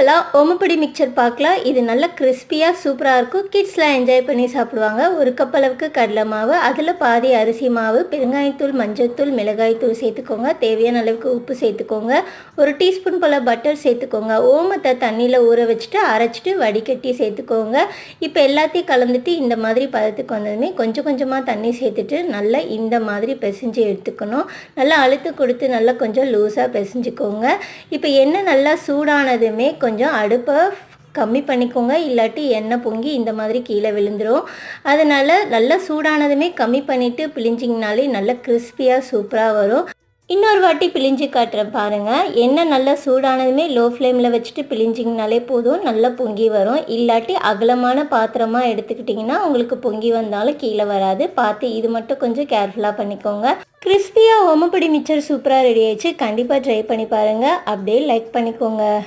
சிம்பிளாக ஓமப்பொடி மிக்சர் பார்க்கலாம். இது நல்லா கிறிஸ்பியாக சூப்பராக இருக்கும். கிட்ஸ்லாம் என்ஜாய் பண்ணி சாப்பிடுவாங்க. ஒரு கப் அளவுக்கு கடலை மாவு அதில் பாதி அரிசி மாவு பெருங்காயத்தூள் மஞ்சத்தூள் மிளகாய்த்தூள் சேர்த்துக்கோங்க. தேவையான அளவுக்கு உப்பு சேர்த்துக்கோங்க. ஒரு டீஸ்பூன் போல் பட்டர் சேர்த்துக்கோங்க. ஓமத்தை தண்ணியில் ஊற வச்சுட்டு அரைச்சிட்டு வடிகட்டி சேர்த்துக்கோங்க. இப்போ எல்லாத்தையும் கலந்துட்டு இந்த மாதிரி பதத்துக்கு வந்ததுமே கொஞ்சம் கொஞ்சமாக தண்ணி சேர்த்துட்டு நல்லா இந்த மாதிரி பிசைஞ்சு எடுத்துக்கணும். நல்லா அழுத்து கொடுத்து நல்லா கொஞ்சம் லூஸாக பிசைஞ்சுக்கோங்க. இப்போ எண்ணெய் நல்லா சூடானதுமே கொஞ்சம் அடுப்பை கம்மி பண்ணிக்கோங்க. இல்லாட்டி எண்ணெய் பொங்கி இந்த மாதிரி கீழே விழுந்துடும் அதனால் நல்லா சூடானதுமே கம்மி பண்ணிவிட்டு பிழிஞ்சிங்கனாலே நல்லா கிறிஸ்பியாக சூப்பராக வரும். இன்னொரு வாட்டி பிழிஞ்சு காட்டுறேன் பாருங்கள் எண்ணெய் நல்லா சூடானதுமே லோ ஃப்ளேமில் வச்சுட்டு பிழிஞ்சிங்கனாலே போதும். நல்லா பொங்கி வரும். இல்லாட்டி அகலமான பாத்திரமாக எடுத்துக்கிட்டிங்கன்னா உங்களுக்கு பொங்கி வந்தாலும் கீழே வராது. பார்த்து இது மட்டும் கொஞ்சம் கேர்ஃபுல்லாக பண்ணிக்கோங்க. கிறிஸ்பியாக ஓமப்படி மிச்சர் சூப்பராக ரெடி ஆயிடுச்சு. கண்டிப்பாக ட்ரை பண்ணி பாருங்கள் அப்படியே லைக் பண்ணிக்கோங்க.